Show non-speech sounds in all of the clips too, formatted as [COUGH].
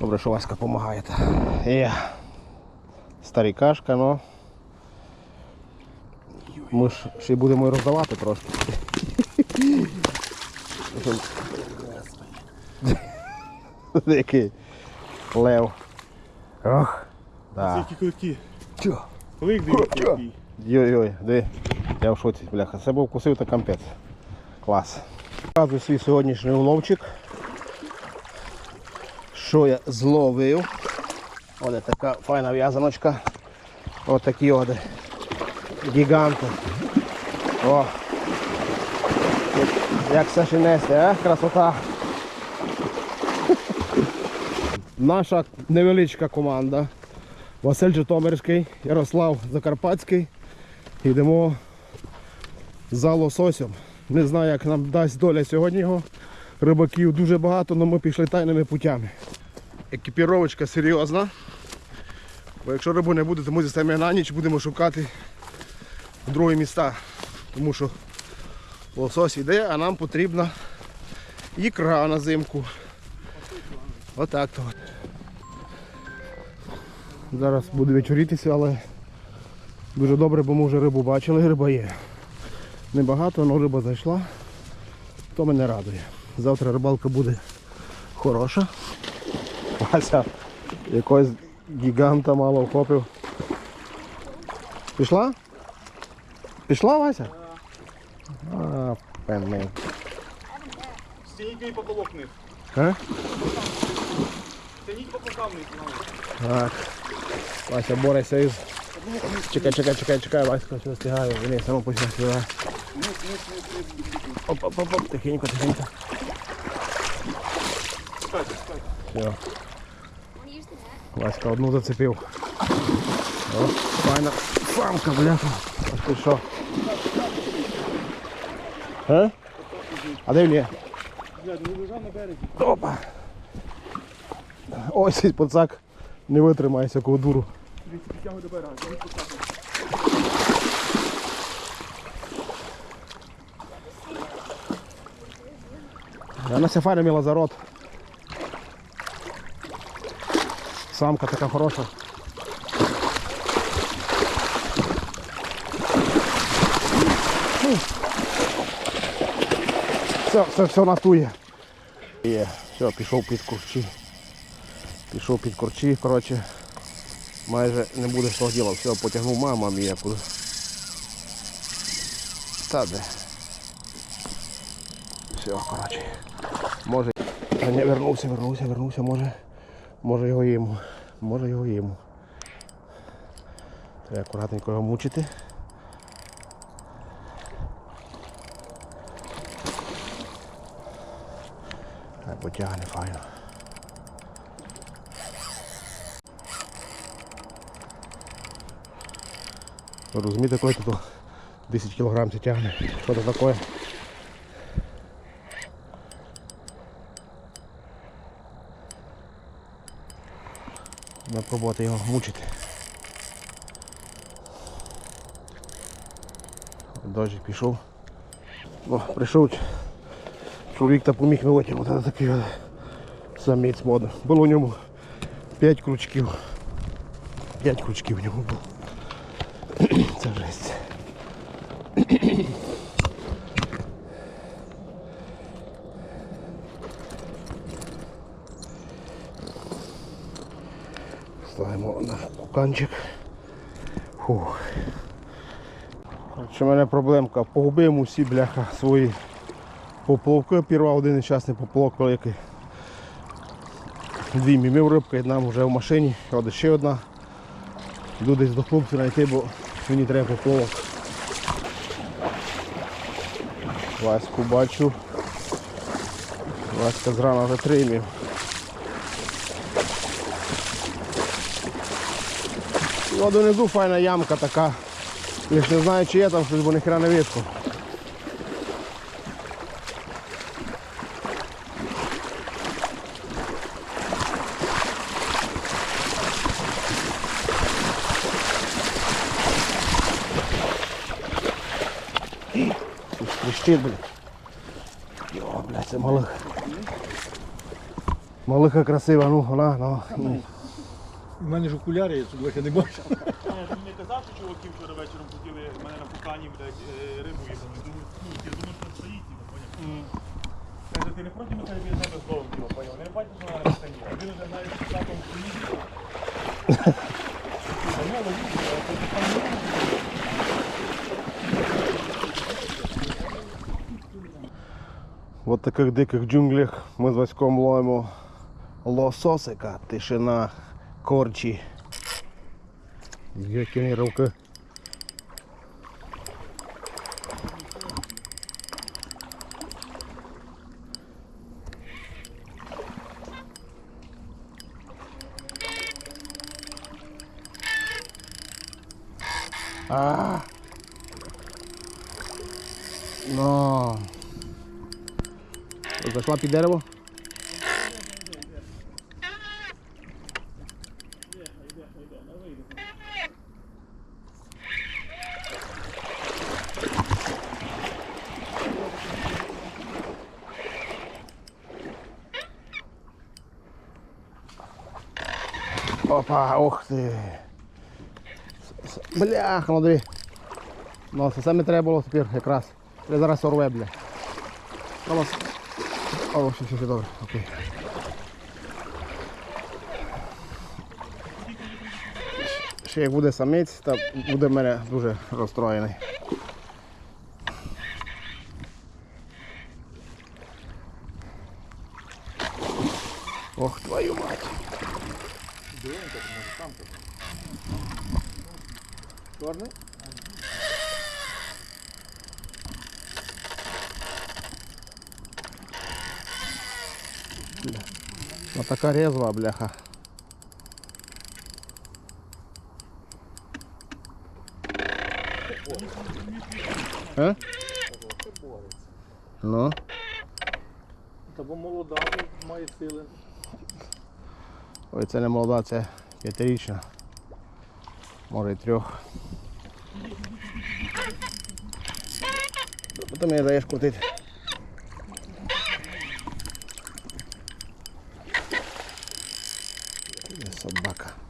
Добре, що Васька допомагає. Є. Старікашка, ну. Ми ж ще й будемо і роздавати трошки. Який лев. Ох. Да. Які клики. Чо? Клик дивіться. Йой-йой, де? Я в шоці, бляха. Це був вкусив та кампець. Клас. Показую свій сьогоднішній уловчик. Що я зловив. Ось така файна в'язаночка. Ось такі от гіганти. О! Як все ще а? Красота. Наша невеличка команда. Василь Житомирський, Ярослав Закарпатський. Йдемо за лососем. Не знаю, як нам дасть доля сьогодні його. Рибаків дуже багато, але ми пішли тайними путями. Екіпіровочка серйозна. Бо якщо рибу не буде, то ми зістаємо на ніч будемо шукати другі міста. Тому що лосось йде, а нам потрібна ікра на зимку. Отак то. Зараз буде вечорітися, але дуже добре, бо ми вже рибу бачили, риба є. Небагато, але риба зайшла, то мене радує. Завтра рибалка буде хороша. Вася якогось гіганта мало вхопив. Пішла? Пішла Вася? А, певний. Стійкий потолок вниз. А? Тяніть потолка вниз. Так. Вася бореться із. Чекай, чекай, чекай, чекай, Васька що встигає. Вони само почне співати. Оп, оп, оп, оп, тихенько, тихенько. Все. Васька одну зацепив. О, файна самка, бляха. А ти що? А? А де він є? Опа. Ось цей пацак не витримає всякого дуру. Вона ся файна мила за рот. Самка така хороша. Все, все, все натує. Є, все, пішов під курчі. Пішов під курчі, коротше. Майже не буде що діла. Все, потягнув мама мія куди. Та де. Все, коротше. Може. Не вернувся, вернувся, вернувся, може. Може його їмо. Може його їмо. Треба акуратненько його мучити. Хай потягне файно. Розумієте, коли тут 10 кг це тягне. Що це таке? Треба пробувати його мучити. Дощик пішов. О, прийшов чоловік та поміг не витягнути. Такий самець мода. Було у ньому 5 крючків. 5 крючків у ньому було. [CLEARS THROAT] Це жесть. Ставимо наш. Фух. У мене проблемка. Погубив усі бляха свої поплавки. Пірвав один нещасний поплавок великий. Дві мімів рибка, одна вже в машині, от ще одна. Йду десь до хлопця знайти, бо мені треба поплавок. Ваську бачу. Васька зрана вже. Ну, донизу файна ямка така. Я не знаю, чи є там щось, бо ніхера не видко. Тріщить, блядь. Йо, блядь, це малих. Малиха красива, ну вона, ну. У мене ж окуляри, я тут не бачу. Ти мені казав, що чуваки вчора вечором хотіли мене на покані, блядь, е, рибу їхали. Думаю, ну, я думаю, що стоїть, типу, поняв? Каже, ти не проти біля тебе словом, типу, поняв? Не бачиш, що вона на покані. Він вже знає, що так он стоїть. Ну, логічно, а це там не. В таких диких джунглях ми з Васьком ловимо лососика, тишина, корчі. Які руки. А. Ну. Зайшла під дерево? Опа. С- с- Бляха, ну диви. Ну, це саме треба було тепер якраз. Я зараз орве, бля. Ну. О, все, все, все добре, окей. Ще як буде самець, то буде мене дуже розстроєний. Ох, твою мать. Чорний? Ну така резва, бляха. А? Ну, Та бо молода, має сили. Ой, це не молода, це п'ятирічна. Може і трьох. Потім її даєш крутити. Собака.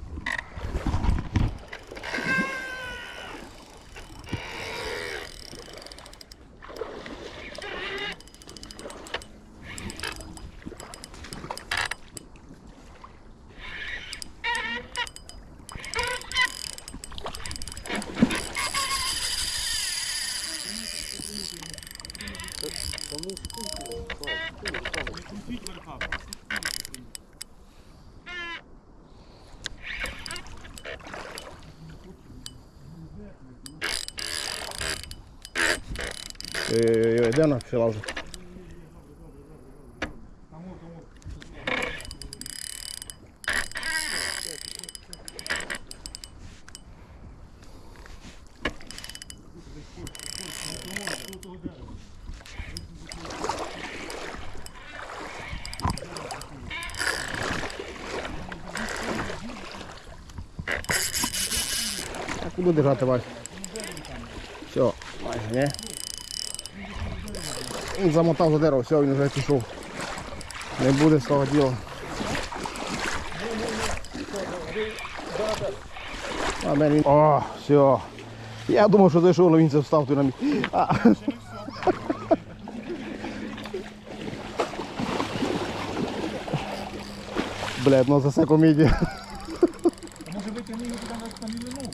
Ой-ой-ой, де вона пішла вже? Грати Вась. Все, майже, не? Він замотав за дерево, все, він вже пішов. Не буде з того діла. А він... О, все. Я думав, що зайшов, але він це встав тут на мій. А. Блядь, ну за це комедія. Може витягни його туди на мілину?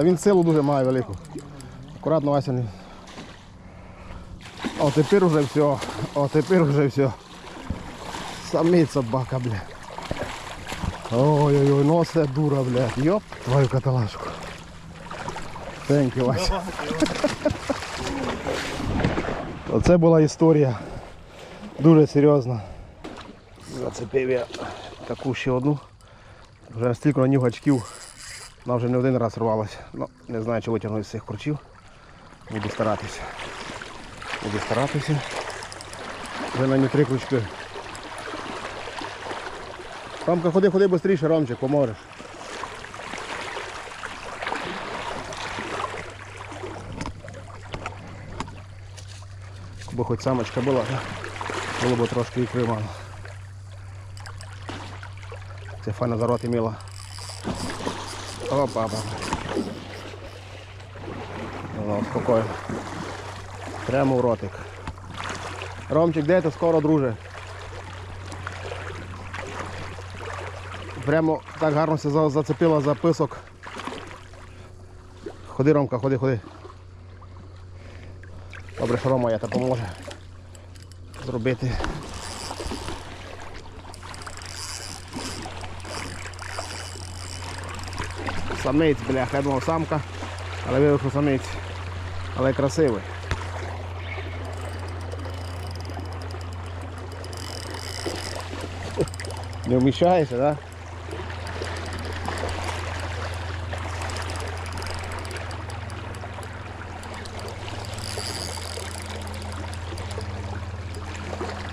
Та він силу дуже має велику. Акуратно Вася не. О, тепер уже все. О, тепер уже все. Самець собака, бля. Ой-ой-ой, ну це дура, блядь. Йоп, твою каталажку. Thank Вася. [LAUGHS] Оце була історія. Дуже серйозна. Зацепив я таку ще одну. Вже настільки на нього очків. Вона вже не один раз рвалася. Ну, не знаю, чи витягну з цих курчів. Буду старатися. Буду старатися. Вже на три крючки. Ромка, ходи, ходи швидше, Ромчик, поможеш. Бо хоч самочка була, було б трошки ікри мало. Це файно за роти мила. Опа, опа. Ну, спокійно. Прямо в ротик. Ромчик, де ти скоро, друже? Прямо так гарно се за- зацепила за писок. Ходи, Ромка, ходи, ходи. Добре, що Рома я та поможе зробити. Самець, бляха, я думав самка, але виявив, що самець. Але красивий. Не вміщаєшся, так? Да?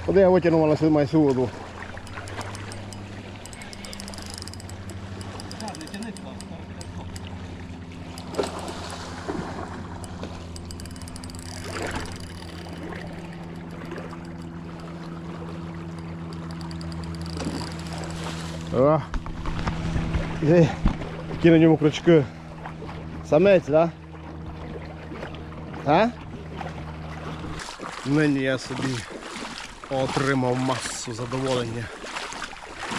Куди я витягнув на сьогодні цю воду? О, Є, які на ньому крючки. Самець. Да? А? Нині я собі отримав масу задоволення.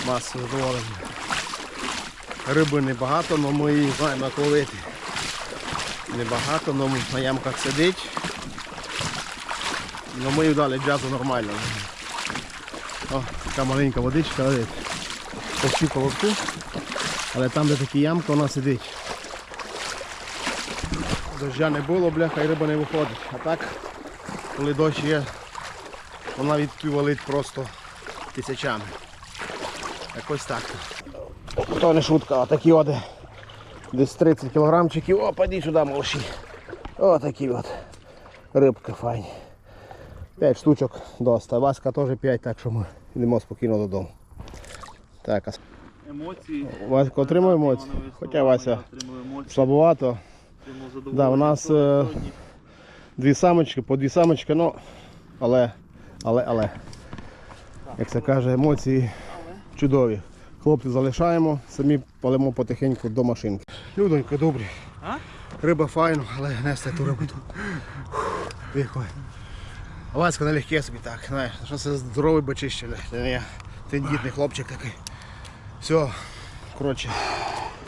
Масу задоволення. Риби небагато, але ми її знаємо ловити. Небагато, але на ямках сидить. Але ми її дали джазу нормально. О, така маленька водичка, але почти колобку. Але там, де такі ямки, вона сидить. Дождя не було, бляха, і риба не виходить. А так, коли дощ є, вона відки валить просто тисячами. Якось так. То не шутка, а такі от десь 30 кілограмчиків. О, поди сюди, малші. О, такі от. Рибки файні. 5 штучок доста. Васька теж 5, так що ми йдемо спокійно додому. Так, Емоції. Васька отримує емоції. Хоча Вася слабовато. Да, у нас е, дві самочки, по дві самочки, ну, але, але, але. Як це каже, емоції чудові. Хлопці залишаємо, самі палимо потихеньку до машинки. Людонько, добрі. А? Риба файно, але нести ту рибу. Вихой. А Васька налегке собі так, знаєш, що це здоровий бачище. Це не хлопчик такий. Все, коротше,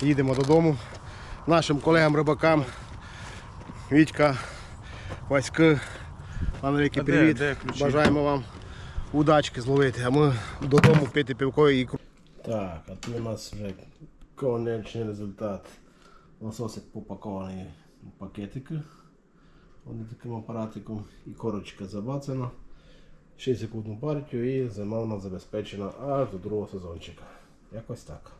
їдемо додому. Нашим колегам рибакам. Вітька, Васька, пане великий А де- привіт. де? Бажаємо вам удачки зловити, а ми додому пити пивко і Так, а тут у нас вже конечний результат. Лососик попакований у пакетики. Вони таким апаратиком і корочка забацана. 6 секундну партію і зима у нас забезпечена аж до другого сезончика. Якось так.